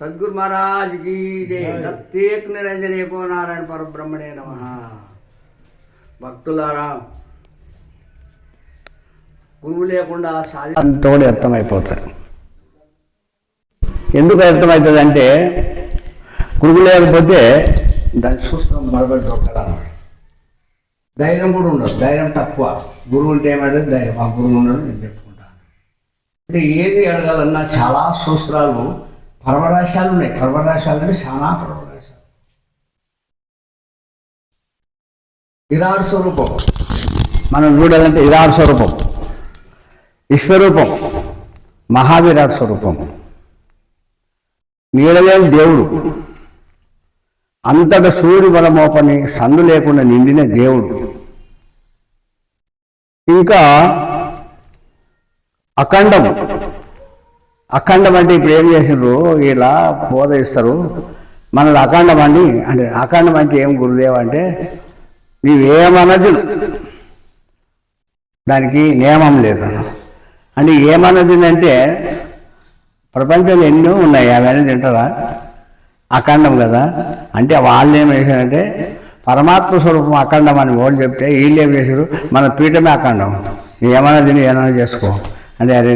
Sadhguru Maharaj key జయ ప్రత్యేక నిరంజన నారాయణ పరబ్రహ్మణే నమ. భక్తులారా గురువు లేకుండా తోడు అర్థమైపోతాడు ఎందుకు అర్థమవుతుంది అంటే గురువు లేకపోతే దాన్ని చూస్తాం మరబడి దొరకడానికి ధైర్యం కూడా ఉండదు ధైర్యం తక్కువ. గురువు ఉంటే ఏమంటే ధైర్యం. ఆ గురువు ఉండదు నేను చెప్పుకుంటాను. అంటే ఏది అడగాలన్నా చాలా సూత్రాలు పర్వరాశాలు ఉన్నాయి. పర్వరాశాలు అంటే చాలా పర్వరాశాలు. ఇరాడు స్వరూపం. మనం చూడాలంటే ఇరాడు స్వరూపం. విశ్వరూపం మహావిరాట్ స్వరూపం. నీడలేని దేవుడు. అంతట సూర్యుడు బలమోపని సందు లేకుండా నిండిన దేవుడు. ఇంకా అఖండము అఖండం అంటే ఇప్పుడు ఏం చేసిండ్రు? ఇలా బోధ ఇస్తారు మనది అఖండం అండి అంటే అఖండం అంటే ఏం గురుదేవ్ అంటే నీవేమనదు దానికి నియమం లేదు. అంటే ఏమన్నది అంటే ప్రపంచంలో ఎన్నో ఉన్నాయి. అవన్నీ తింటారా? అఖండం కదా. అంటే వాళ్ళు ఏం చేశారంటే పరమాత్మ స్వరూపం అఖండం అని వాళ్ళు చెప్తే వీళ్ళు ఏం చేశారు? మన పీఠమే అఖండం. ఏమైనా తిని ఏమైనా చేసుకో. అదే అరే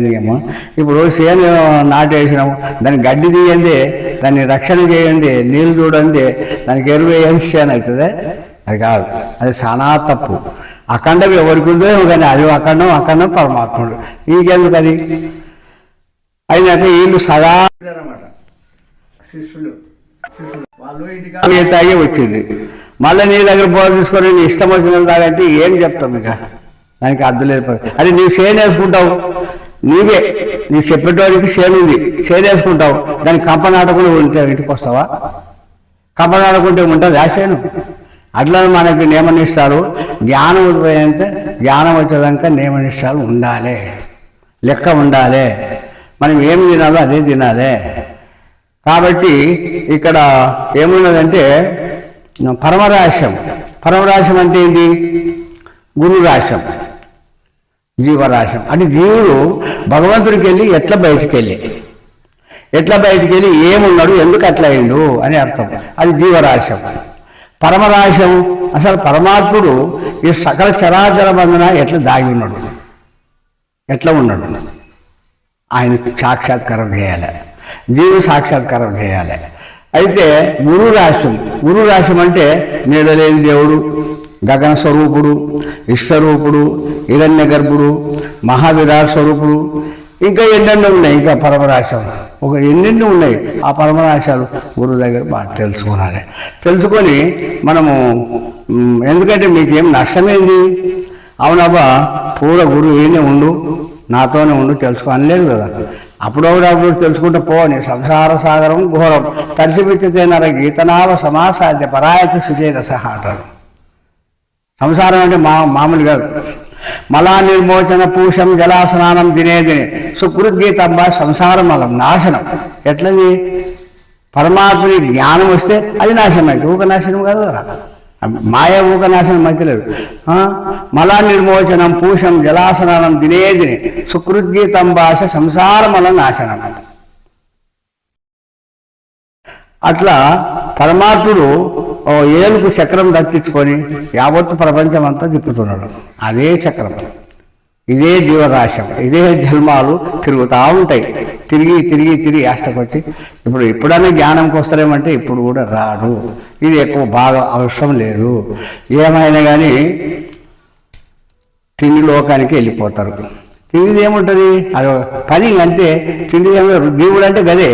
ఇప్పుడు సేను నాటేసినాము. దాన్ని గడ్డి తీయండి దాన్ని రక్షణ చేయండి నీళ్ళు చూడండి దానికి ఎరువు వేయండి సేను అవుతుంది. అది కాదు. అది చాలా తప్పు. అఖండం ఎవరికి ఉందో కానీ అది అఖండం అఖండం పరమాత్ముడు. ఇంకెందుకు అది? అయినాక వీళ్ళు సదా అనమాట శిష్యులు వాళ్ళు ఇంటికి తాగే వచ్చింది. మళ్ళీ నీ దగ్గర బోధ తీసుకొని నీ ఇష్టం వచ్చిన తాగంటే ఏం చెప్తాం ఇక? దానికి అర్థం లేదు. అది నీవు షేన్ వేసుకుంటావు. నీవే నీవు చెప్పేటోడికి షేన్ ఉంది. షేన్ వేసుకుంటావు. దానికి కంపనాటకుండా ఉంటే ఇంటికి వస్తావా? కంపనాటకుంటే ఉంటుంది ఆ అట్లా మనకి నియమనిష్టాలు. జ్ఞానం పోయేంత జ్ఞానం వచ్చేదాక నియమనిష్టాలు ఉండాలి. లెక్క ఉండాలి. మనం ఏమి తినాలో అదే తినాలి. కాబట్టి ఇక్కడ ఏమున్నదంటే పరమరాశం. పరమరాశం అంటే ఏంటి? గురురాశం. జీవరాశం. అంటే జీవుడు భగవంతుడికి వెళ్ళి ఎట్లా బయటికి వెళ్ళి ఎట్లా బయటికి వెళ్ళి ఏమున్నాడు ఎందుకు అట్లా అయిండు అని అర్థం. అది జీవరాశం. పరమరాశం అసలు పరమాత్ముడు ఈ సకల చరాచర బంధన ఎట్లా దాగి ఉన్నాడు? ఎట్లా ఉన్నాడు? ఆయన సాక్షాత్కారం చేయాలి. జీవు సాక్షాత్కారం చేయాలి. అయితే గురు రాశం. గురు రాశం అంటే నీడలేని దేవుడు. గగన స్వరూపుడు విశ్వరూపుడు హిరణ్య గర్భుడు మహావిరాట్ స్వరూపుడు ఇంకా ఎన్నెన్నో ఉన్నాయి. ఇంకా పరమరాశాలు ఒక ఎన్నెన్నో ఉన్నాయి. ఆ పరమరాశాలు గురువు దగ్గర బాగా తెలుసుకోవాలి తెలుసుకొని మనము ఎందుకంటే మీకేం నష్టమేంది? అవునబ్బా పూర గురువు ఏనే ఉండు నాతోనే ఉండు తెలుసుకో అనలేదు కదా. అప్పుడప్పుడు తెలుసుకుంటే పోని సంసార సాగరం ఘోరం. తరిసిపిచ్చితే నర గీతనావ సమాసాధ్య పరాయత సుచేత సహా అంటారు సంసారం అంటే మా మామూలు కాదు. మలా నిర్మోచన పూషం జలాసనానం దినే దినే సుకృద్గీతంబ సంసారం మలం నాశనం. ఎట్లది? పరమాత్మని జ్ఞానం వస్తే అది నాశనం అయితే ఊక నాశనం కాదు. మాయ ఊక నాశనం అయితే లేదు. ఆ? మలా నిర్మోచనం పూషం జలాసనానం దినే దినే సుకృద్గీతంబాస సంసారమల నాశనం అట్లా పరమాత్ముడు ఓ ఏలుకు చక్రం దక్కించుకొని యావత్తు ప్రపంచం అంతా తిప్పుతున్నాడు. అదే చక్రం. ఇదే జీవరాశం. ఇదే జన్మాలు తిరుగుతూ ఉంటాయి. తిరిగి తిరిగి తిరిగి అష్టపట్టి ఇప్పుడు ఎప్పుడైనా జ్ఞానంకి వస్తారేమంటే ఇప్పుడు కూడా రాడు. ఇది ఎక్కువ బాగా అవసరం లేదు. ఏమైనా కానీ తిని లోకానికి వెళ్ళిపోతారు. తిండిది ఏముంటుంది? అది పని అంతే. తిండి దేవుడు అంటే గదే.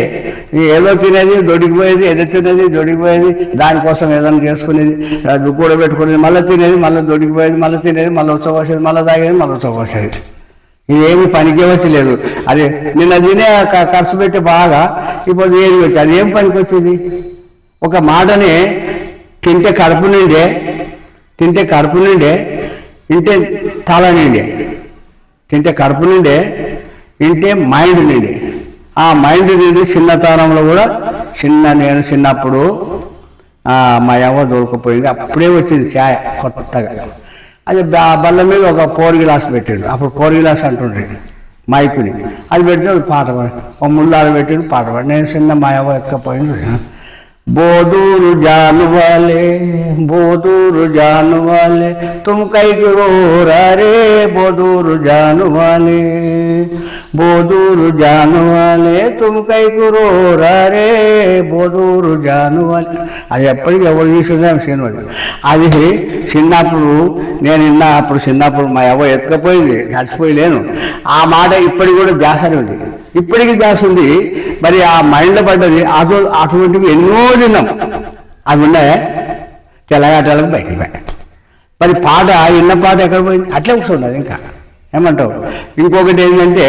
ఏదో తినేది? దొడికిపోయేది ఏదో తినేది దొడికిపోయేది దానికోసం ఏదైనా చేసుకునేది కూడ కూడబెట్టుకునేది మళ్ళీ తినేది మళ్ళీ దొడికిపోయేది మళ్ళీ తినేది మళ్ళీ ఉచ్చపోసేది మళ్ళీ తాగేది మళ్ళీ ఉత్సవం వచ్చేది. ఏమి పనికే వచ్చలేదు. అది నిన్న తినే క- ఖర్చు పెట్టి బాగా ఇప్పుడు ఏది వచ్చి అది ఏం పనికి వచ్చింది? ఒక మాటని తింటే కడుపు నిండే తింటే కడుపు నిండే తింటే తల నిండే. తింటే కడుపు నుండే తింటే మైండ్ నుండి. ఆ మైండ్ నుండి చిన్నతనంలో కూడా చిన్న నేను చిన్నప్పుడు మా అవ్వ దొరకపోయింది. అప్పుడే వచ్చింది ఛాయ్ కొత్తగా. అది బల్ల మీద ఒక పోర్ గిలాస్ పెట్టాడు. అప్పుడు పోర్ గిలాస్ అంటుండే మైకుని. అది పెడితే పాట పాడు. ఒక ముళ్ళాలు పెట్టాడు పాట పాడు. నేను చిన్న మా అవ్వ ఎత్తుకపోయింది. బోదూరు జాను वाले బోదూరు జాను वाले तुम कई రోరా रे బోదూరు జాను वाले బోదూరు జాను वाले तुम कई రోరా रे బోదూరు జాను वाले అది ఎప్పటికీ ఎవరు తీసుకుందా సినిమా అది చిన్నప్పుడు నేను నిన్న అప్పుడు చిన్నప్పుడు మా అవ్వ ఎత్తుకపోయింది నడిచిపోయలేను. ఆ మాట ఇప్పటికి కూడా జాసరి ఉంది. ఇప్పటికీ దాసింది ఉంది. మరి ఆ మైండ్లో పడ్డది అటు అటువంటివి ఎన్నో తిన్నాం అవి ఉన్నాయా. తెల్లగాటలకు బయటికి పోయాయి. మరి పాట విన్న పాట ఎక్కడ పోయింది? అట్లే కూర్చున్నది ఇంకా. ఏమంటావు? ఇంకొకటి ఏంటంటే